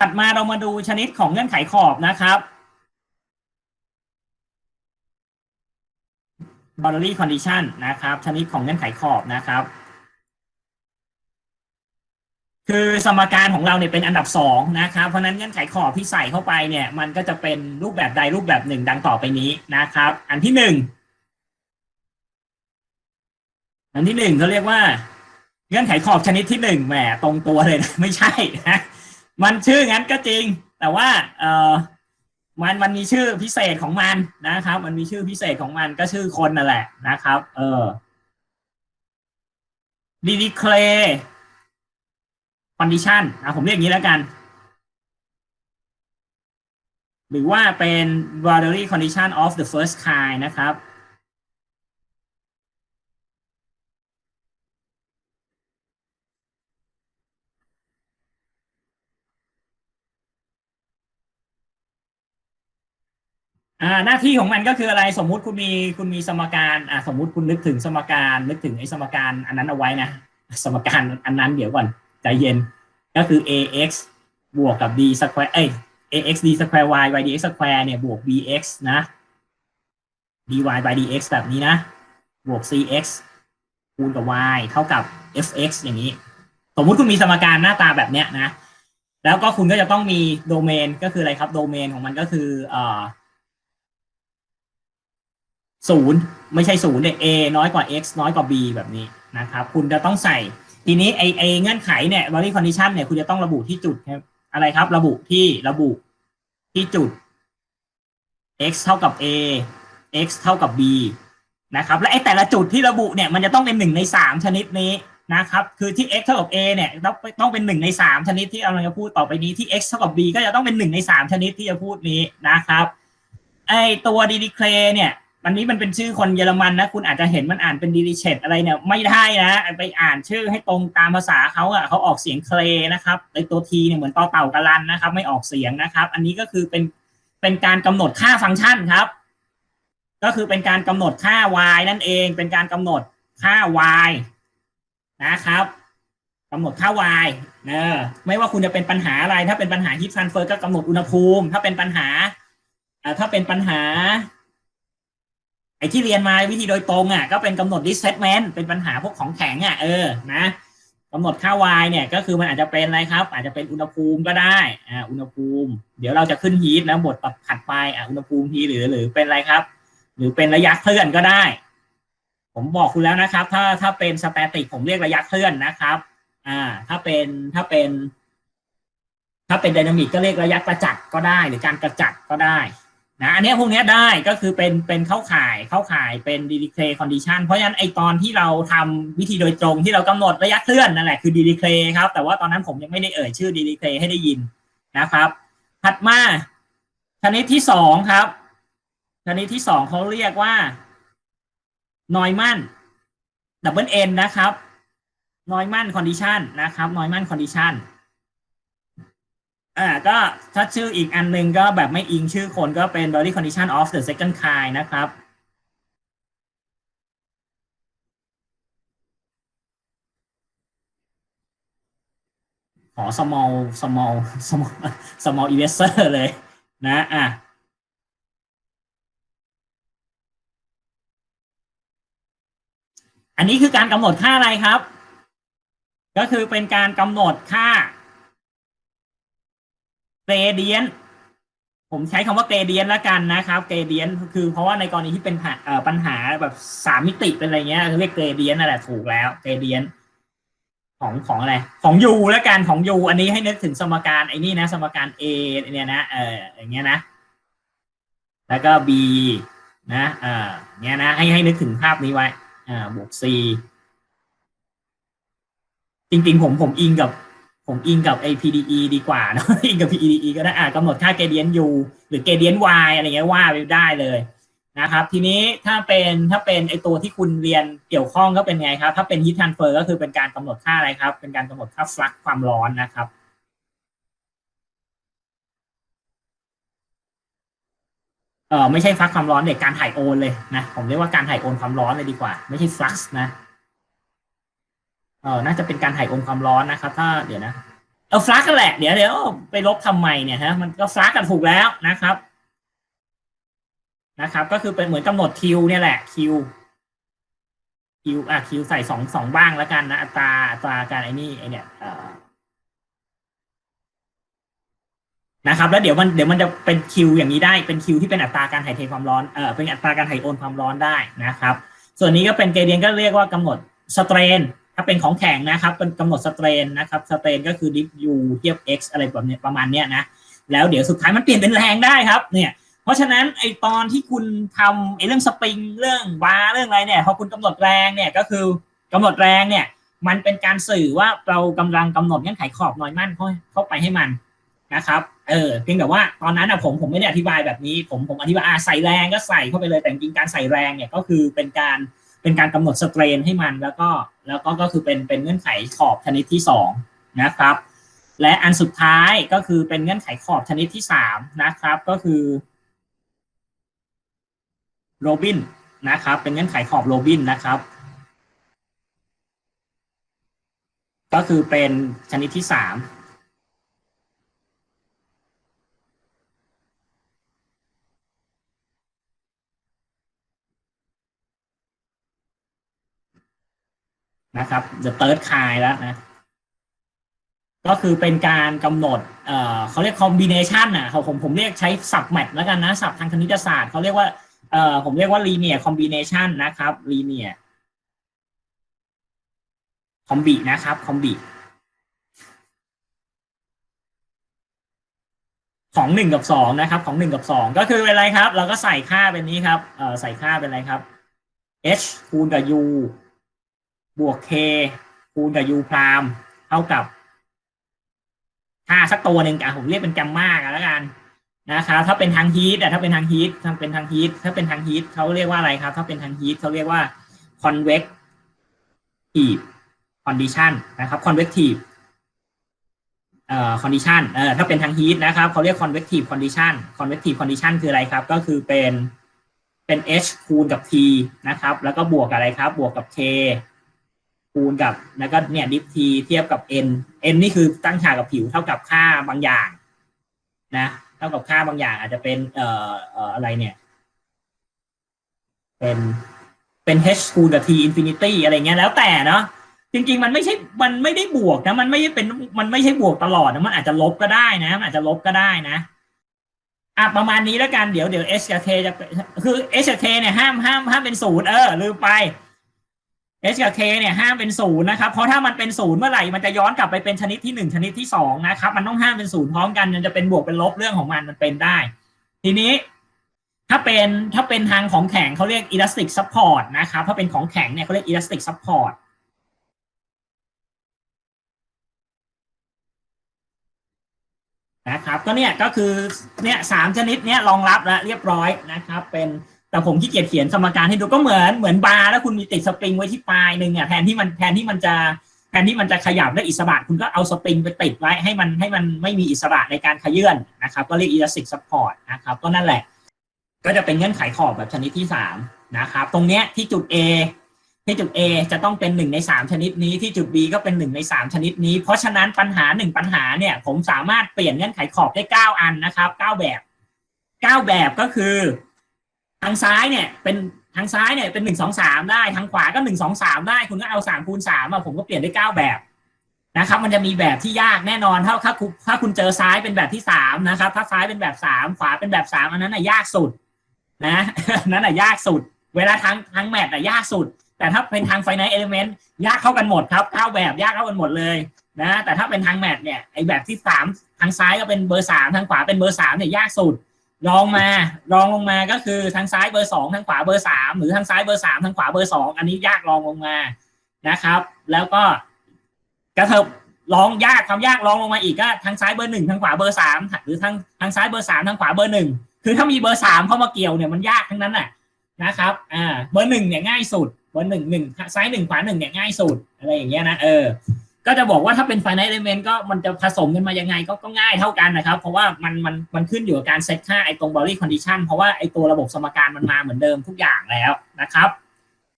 ถัดมาเรามาดูชนิดของเงื่อนไขขอบนะครับ boundary condition นะครับ ชนิดของเงื่อนไขขอบนะครับ คือสมการของเราเนี่ยเป็นอันดับสองนะครับ เพราะฉะนั้นเงื่อนไขขอบที่ใส่เข้าไปเนี่ยมันก็จะเป็นรูปแบบใดรูปแบบหนึ่งดังต่อไปนี้นะครับ อันที่หนึ่งอันที่หนึ่งเขาเรียกว่า เงื่อนไขขอบชนิดที่หนึ่งแหมตรงตัวเลยนะไม่ใช่นะ มันชื่องั้นก็จริง แต่ว่าเออมันมันมีชื่อพิเศษของมันนะครับ มันมีชื่อพิเศษของมันก็ชื่อคนนั่นแหละนะครับ เออดีดีเคล condition อะผมเรียกอย่างนี้แล้วกัน หรือว่าเป็น boundary condition of the first kind นะครับ อ่าหน้าที่ของมันก็คืออะไรสมมุติคุณมีคุณมีสมการอ่าสมมุติคุณนึกถึงสมการนึกถึงไอ้สมการอันนั้นเอาไว้นะสมการอันนั้นเดี๋ยวก่อนใจเย็นก็คือ ax บวกกับ d square เอ้ย ax d square y y dx square เนี่ยบวก bx นะ dy by dx แบบนี้นะ บวก cx คูณกับ y เท่ากับ fx อย่างนี้ สมมุติคุณมีสมการหน้าตาแบบเนี้ยนะ แล้วก็คุณก็จะต้องมีโดเมนก็คืออะไรครับ โดเมนของมันก็คือเอ่อ ศูนย์ไม่ใช่ศูนย์เนี่ย a น้อยกว่า x น้อยกว่า b แบบนี้นะครับคุณจะต้องใส่ ทีนี้ไอไอเงื่อนไขเนี่ย boundary condition เนี่ยคุณจะต้องระบุที่จุดครับอะไรครับ ระบุที่ระบุที่จุด x เท่ากับ a x เท่ากับ b นะครับ และไอแต่ละจุดที่ระบุเนี่ยมันจะต้องเป็นหนึ่งในสามชนิดนี้นะครับ คือที่ x เท่ากับ a เนี่ยต้องต้องเป็นหนึ่งในสามชนิดที่เราจะพูดต่อไปนี้ที่ x เท่ากับ b ก็จะต้องเป็นหนึ่งในสามชนิดที่จะพูดนี้นะครับ ไอตัวดีดีเคลเนี่ย วันนี้มันเป็นชื่อคนเยอรมันนะ คุณอาจจะเห็นมันอ่านเป็นดีดิเชตอะไรเนี่ยไม่ได้นะ ไปอ่านชื่อให้ตรงตามภาษาเขาอะเขาออกเสียงเคลนะครับไอตัวทีเนี่ยเหมือนต่อเต่ากะลันนะครับ ไม่ออกเสียงนะครับ อันนี้ก็คือเป็นเป็นการกำหนดค่าฟังก์ชันครับ ก็คือเป็นการกำหนดค่า y นั่นเอง เป็นการกำหนดค่า y นะครับกำหนดค่า y เนอไม่ว่าคุณจะเป็นปัญหาอะไร ถ้าเป็นปัญหา heat transfer ก็กำหนดอุณหภูมิ ถ้าเป็นปัญหาอ่าถ้าเป็นปัญหา อ้ที่เรียนมาวิธีโดยตรงอะก็เป็นกำหนด displacement เป็นปัญหาพวกของแข็งอะเออนะกำหนดค่า y เนี่ยก็คือมันอาจจะเป็นอะไรครับ อาจจะเป็นอุณหภูมิก็ได้อ่าอุณหภูมิ เดี๋ยวเราจะขึ้นฮีทแล้วบทถับผัดไปอ่าอุณหภูมิทีหรือหรือเป็นอะไรครับ หรือเป็นระยะเคลื่อนก็ได้ ผมบอกคุณแล้วนะครับ ถ้าถ้าเป็นสแตติกผมเรียกระยะเคลื่อนนะครับอ่าถ้าเป็นถ้าเป็น ถ้าเป็นไดนามิกก็เรียกระยะกระจัดก็ได้ หรือการกระจัดก็ได้ นะอันนี้พวกนี้ได้ก็คือเป็นเป็นเข้าข่ายเข้าข่ายเป็นดีดีเคลคอนดิชันเพราะฉะนั้นไอตอนที่เราทำวิธีโดยตรงที่เรากำหนดระยะเคลื่อนนั่นแหละคือดีดีเคลครับ แต่ว่าตอนนั้นผมยังไม่ได้เอ่ยชื่อดีดีเคลให้ได้ยินนะครับ ถัดมาชนิดที่สองครับชนิดที่สองเขาเรียกว่านอยมันดับเบิลเอ็นนะครับนอยมันคอนดิชันนะครับนอยมันคอนดิชัน อ่าก็ถ้าชื่ออีกอันหนึ่งก็แบบไม่อิงชื่อคนก็เป็น body condition of the second kind นะครับขอ small small small small eraser เลยนะอะอันนี้คือการกำหนดค่าอะไรครับ ก็คือเป็นการกำหนดค่า gradient ผมใช้คำว่า gradient แล้วกันนะครับ gradient คือเพราะว่าในกรณีที่เป็นปัญหาแบบสามมิติเป็นอะไรเงี้ยเรียก gradient นั่นแหละถูกแล้ว gradient ของของอะไรของ u แล้วกันของ u อันนี้ให้นึกถึงสมการไอ้นี่นะ สมการ a เนี่ยนะเอออย่างเงี้ยนะ แล้วก็ b นะเออเงี้ยนะให้ให้นึกถึงภาพนี้ไว้อ่าบวก c จริงๆผมผมอิงกับ ผมอิงกับ APDE ดีกว่าเนอะอิงกับ PDE ก็ได้อ่ากำหนดค่า gradient u หรือ gradient y อะไรเงี้ยว่าไปได้เลยนะครับ ทีนี้ถ้าเป็นถ้าเป็นไอตัวที่คุณเรียนเกี่ยวข้องก็เป็นไงครับ ถ้าเป็น heat transfer ก็คือเป็นการกำหนดค่าอะไรครับ เป็นการกำหนดค่า flux ความร้อนนะครับเออไม่ใช่ฟลักความร้อนเด็กการถ่ายโอนเลยนะผมเรียกว่าการถ่ายโอนความร้อนเลยดีกว่า ไม่ใช่ฟลักนะ เออน่าจะเป็นการถ่ายโอนความร้อนนะครับ ถ้าเดี๋ยวนะเออฟลักกันแหละเดี๋ยวเดี๋ยวไปลบทำไมเนี่ยฮะมันก็ฟลักกันถูกแล้วนะครับนะครับ ก็คือเป็นเหมือนกำหนดคิวเนี่ยแหละคิวคิวอะคิวใส่สองสองบ้างแล้วกันนะอัตราอัตราการไอ้นี่ไอเนี่ยนะครับ แล้วเดี๋ยวมันเดี๋ยวมันจะเป็นคิวอย่างนี้ได้เป็นคิวที่เป็นอัตราการถ่ายเทความร้อนเออเป็นอัตราการถ่ายโอนความร้อนได้นะครับ ส่วนนี้ก็เป็นเกเดียนก็เรียกว่ากำหนดสเตรน ถ้าเป็นของแข็งนะครับเป็นกำหนดสเตรนนะครับสเตรนก็คือดิฟยูเทียบ x อะไรแบบนี้ประมาณเนี้ยนะแล้วเดี๋ยวสุดท้ายมันเปลี่ยนเป็นแรงได้ครับเนี่ยเพราะฉะนั้นไอตอนที่คุณทำไอเรื่องสปริงเรื่องบาร์เรื่องอะไรเนี่ยพอคุณกำหนดแรงเนี่ยก็คือกำหนดแรงเนี่ยมันเป็นการสื่อว่าเรากำลังกำหนดเงื่อนไขขอบน้อยมั่นเข้าเข้าไปให้มันนะครับเออเพียงแต่ว่าตอนนั้นอะผมผมไม่ได้อธิบายแบบนี้ ผมผมอธิบายอาใส่แรงก็ใส่เข้าไปเลยแต่จริงการใส่แรงเนี่ยก็คือเป็นการเป็นการกำหนดสเตรนให้มันแล้วก็ แล้วก็ก็คือเป็นเป็นเงื่อนไขขอบชนิดที่สองนะครับ และอันสุดท้ายก็คือเป็นเงื่อนไขขอบชนิดที่สามนะครับก็คือโรบินนะครับเป็นเงื่อนไขขอบโรบินนะครับ ก็คือเป็นชนิดที่สาม นะครับ the third kind แล้วนะ ก็คือเป็นการกำหนดเอ่อเขาเรียก combination อะเขาผมผมเรียกใช้ศัพท์แมทแล้วกันนะศัพท์ทางคณิตศาสตร์เขาเรียกว่าเอ่อผมเรียกว่า linear combination นะครับ linear combi นะครับ combi ของหนึ่งกับสองนะครับ ของหนึ่งกับสองก็คือเป็นอะไรครับ เราก็ใส่ค่าเป็นนี้ครับเอ่อใส่ค่าเป็นอะไรครับ h คูณกับ u บวก k คูณกับ u พรามเท่ากับค่าสักตัวหนึ่งอะผมเรียกเป็นแกมมากันแล้วกันนะครับถ้าเป็นทางฮีทแต่ถ้าเป็นทางฮีทถ้าเป็นทางฮีทถ้าเป็นทางฮีทเขาเรียกว่าอะไรครับ ถ้าเป็นทางฮีทเขาเรียกว่า convective condition นะครับ convective เอ่อ condition เอ่อถ้าเป็นทางฮีทนะครับเขาเรียก convective condition convective condition คืออะไรครับ ก็คือเป็นเป็น h คูณกับ t นะครับ แล้วก็บวกกับอะไรครับ บวกกับ k คูณกับแล้วก็เนี่ยดิฟ t เทียบกับ n n นี่คือตั้งฉากกับผิวเท่ากับค่าบางอย่างนะเท่ากับค่าบางอย่างอาจจะเป็นเอ่อเอ่ออะไรเนี่ย เป็นเป็น h คูณกับ t infinity อะไรเงี้ยแล้วแต่เนาะจริงๆ มันไม่ใช่ มันไม่ได้บวกนะ มันไม่ใช่เป็น มันไม่ใช่บวกตลอดนะ มันอาจจะลบก็ได้นะ มันอาจจะลบก็ได้นะอะประมาณนี้แล้วกัน เดี๋ยวเดี๋ยว h กับ k จะคือ h กับ k เนี่ยห้ามห้ามห้ามเป็นศูนย์เออลืมไป h กับ k เนี่ยห้ามเป็นศูนย์นะครับ เพราะถ้ามันเป็นศูนย์เมื่อไหร่มันจะย้อนกลับไปเป็นชนิดที่หนึ่งชนิดที่สองนะครับ มันต้องห้ามเป็นศูนย์พร้อมกันมันจะเป็นบวกเป็นลบเรื่องของมันมันเป็นได้ ทีนี้ถ้าเป็นถ้าเป็นทางของแข็งเขาเรียก elastic support นะครับ ถ้าเป็นของแข็งเนี่ยเขาเรียก elastic support นะครับ ก็เนี่ยก็คือเนี่ยสามชนิดเนี้ยรองรับแล้วเรียบร้อยนะครับ เป็น แต่ผมขี้เกียจเขียนสมการให้ดูก็เหมือนเหมือนบาร์แล้วคุณมีติดสปริงไว้ที่ปลายหนึ่งเนี่ยแทนที่มันแทนที่มันจะแทนที่มันจะขยับได้อิสระคุณก็เอาสปริงไปติดไว้ให้มันให้มันไม่มีอิสระในการขยื่นนะครับ ก็เรียก elastic support นะครับก็นั่นแหละ ก็จะเป็นเงื่อนไขขอบแบบชนิดที่สามนะครับตรงเนี้ยที่จุด A ที่จุด A จะต้องเป็นหนึ่งในสามชนิดนี้ที่จุด B ก็เป็นหนึ่งในสามชนิดนี้ เพราะฉะนั้นปัญหาหนึ่งปัญหาเนี่ยผมสามารถเปลี่ยนเงื่อนไขขอบได้เก้าอันนะครับเก้าแบบเก้าแบบก็คือ ทางซ้ายเนี่ย เป็นทางซ้ายเนี่ยเป็นหนึ่งสองสามได้ทางขวาก็หนึ่งสองสามได้ คุณก็เอาสามคูณสามมาผมก็เปลี่ยนได้เก้าแบบนะครับ มันจะมีแบบที่ยากแน่นอนถ้าถ้าคุณถ้าคุณเจอซ้ายเป็นแบบที่สามนะครับ ถ้าซ้ายเป็นแบบสามขวาเป็นแบบสามอันนั้นน่ะยากสุด นะนั่นน่ะยากสุด เวลาทางทางแมทน่ะยากสุด แต่ถ้าเป็นทางไฟในเอลิเมนต์ยากเข้ากันหมดครับเก้าแบบยากเข้ากันหมดเลยนะแต่ถ้าเป็นทางแมทเนี่ยไอแบบที่สามทางซ้ายก็เป็นเบอร์สามทางขวาเป็นเบอร์สามเนี่ยยากสุด รองมารองลงมาก็คือทางซ้ายเบอร์สองทางขวาเบอร์สามหรือทางซ้ายเบอร์สามทางขวาเบอร์สองอันนี้ยากรองลงมานะครับ แล้วก็กระเถิบรองยากความยากรองลงมาอีกก็ทางซ้ายเบอร์หนึ่งทางขวาเบอร์สามหรือทางทางซ้ายเบอร์สามทางขวาเบอร์หนึ่งคือถ้ามีเบอร์สามเข้ามาเกี่ยวเนี่ยมันยากทั้งนั้นแหละนะครับอ่าเบอร์หนึ่งเนี่ยง่ายสุดเบอร์หนึ่งหนึ่งซ้ายหนึ่งขวาหนึ่งเนี่ยง่ายสุดอะไรอย่างเงี้ยนะเออ ก็จะบอกว่าถ้าเป็น finite element ก็มันจะผสมกันมายังไงก็ก็ง่ายเท่ากันนะครับ เพราะว่ามันมันมันขึ้นอยู่กับการเซตค่าไอ้ตรง boundary condition เพราะว่าไอ้ตัวระบบสมการมันมาเหมือนเดิมทุกอย่างแล้วนะครับ